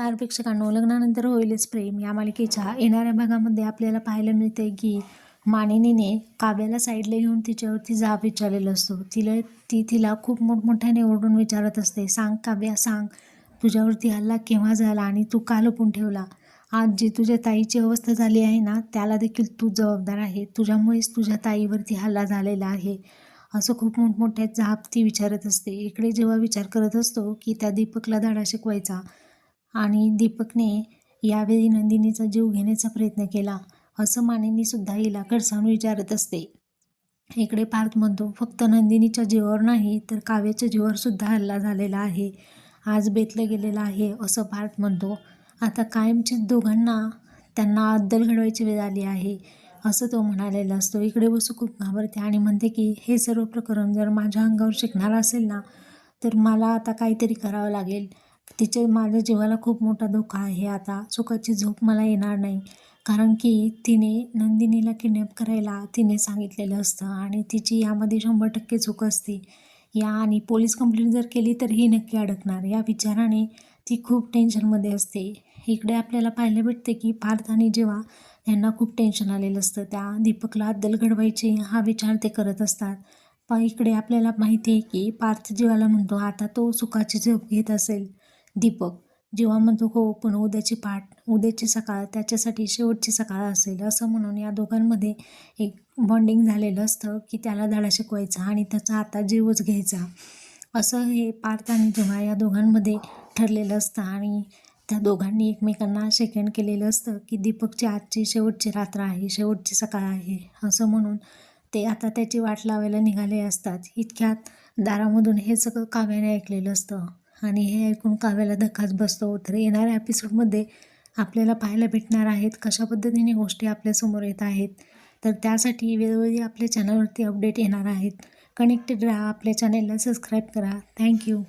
नमस्कार प्रेक्षकांनो लग्नानंतर होईलच प्रेम. या मालिकेच्या येणाऱ्या भागामध्ये आपल्याला पाहायला मिळते की मानिनीने काव्याला साईडला घेऊन तिच्यावरती जाब विचारलेला असतो. तिला ती तिला खूप मोठमोठ्याने ओरडून विचारत असते. सांग काव्या सांग. तुझ्यावरती हल्ला केव्हा झाला आणि तू का लपून ठेवला? आज जी तुझ्या ताईची अवस्था झाली आहे ना त्याला देखील तू जबाबदार आहे. तुझ्यामुळेच तुझ्या ताईवरती हल्ला झालेला आहे. असं खूप मोठमोठ्या जाब ती विचारत असते. इकडे जेव्हा विचार करत असतो की त्या दीपकला धडा शिकवायचा आणि दीपकने यावेळी नंदिनीचा जीव घेण्याचा प्रयत्न केला असं मानेनी सुद्धा हिला खडसावून विचारत असते. इकडे पार्थ म्हणतो फक्त नंदिनीच्या जीवावर नाही तर काव्याच्या जीवावर सुद्धा हल्ला झालेला आहे. आज बेतलं गेलेलं आहे असं पार्थ म्हणतो. आता कायमचे दोघांना त्यांना अद्दल घडवायची वेळ आली आहे असं तो म्हणालेला असतो. इकडे बसू खूप घाबरते आणि म्हणते की हे सर्व प्रकरण जर माझ्या अंगावर शिकणार असेल ना तर मला आता काहीतरी करावं लागेल. तिचे माझ्या जीवाला खूप मोठा धोका आहे. आता सुखाची झोप मला येणार नाही. कारण की तिने नंदिनीला किडनॅप करायला तिने सांगितलेलं असतं आणि तिची यामध्ये शंभर टक्के चूक असते. या आणि पोलीस कंप्लेंट जर केली तर ही नक्की अडकणार. या विचाराने ती खूप टेन्शनमध्ये असते. इकडे आपल्याला पाहायला भेटते की पार्थ आणि जेव्हा त्यांना खूप टेन्शन आलेलं असतं त्या दीपकला अद्दल घडवायचे हा विचार ते करत असतात. पण इकडे आपल्याला माहिती आहे की पार्थ जीवाला म्हणतो आता तो सुखाची झोप घेत असेल. दीपक. जेव्हा म्हणतो हो पण उद्याची पाठ उद्याची सकाळ त्याच्यासाठी शेवटची सकाळ असेल असं म्हणून या दोघांमध्ये एक बॉन्डिंग झालेलं असतं की त्याला धडा शिकवायचा आणि त्याचा आता जीवच घ्यायचा. असं हे पार्थ आणि जेव्हा या दोघांमध्ये ठरलेलं असतं आणि त्या दोघांनी एकमेकांना सेकंड केलेलं असतं की दीपकची आजची शेवटची रात्र आहे शेवटची सकाळ आहे असं म्हणून ते आता त्याची वाट लावायला निघाले असतात. इतक्यात दारामधून हे सगळं काव्याने ऐकलेलं असतं. आणि हे ऐकून काव्याला धक्काच बसतो. तर येणाऱ्या एपिसोडमध्ये आपल्याला पाहायला भेटणार आहेत कशा पद्धतीने गोष्टी आपल्यासमोर येत आहेत. तर त्यासाठी वेळोवेळी आपल्या चॅनलवरती अपडेट येणार आहेत. कनेक्टेड राहा आपल्या चॅनलला सबस्क्राईब करा. थँक्यू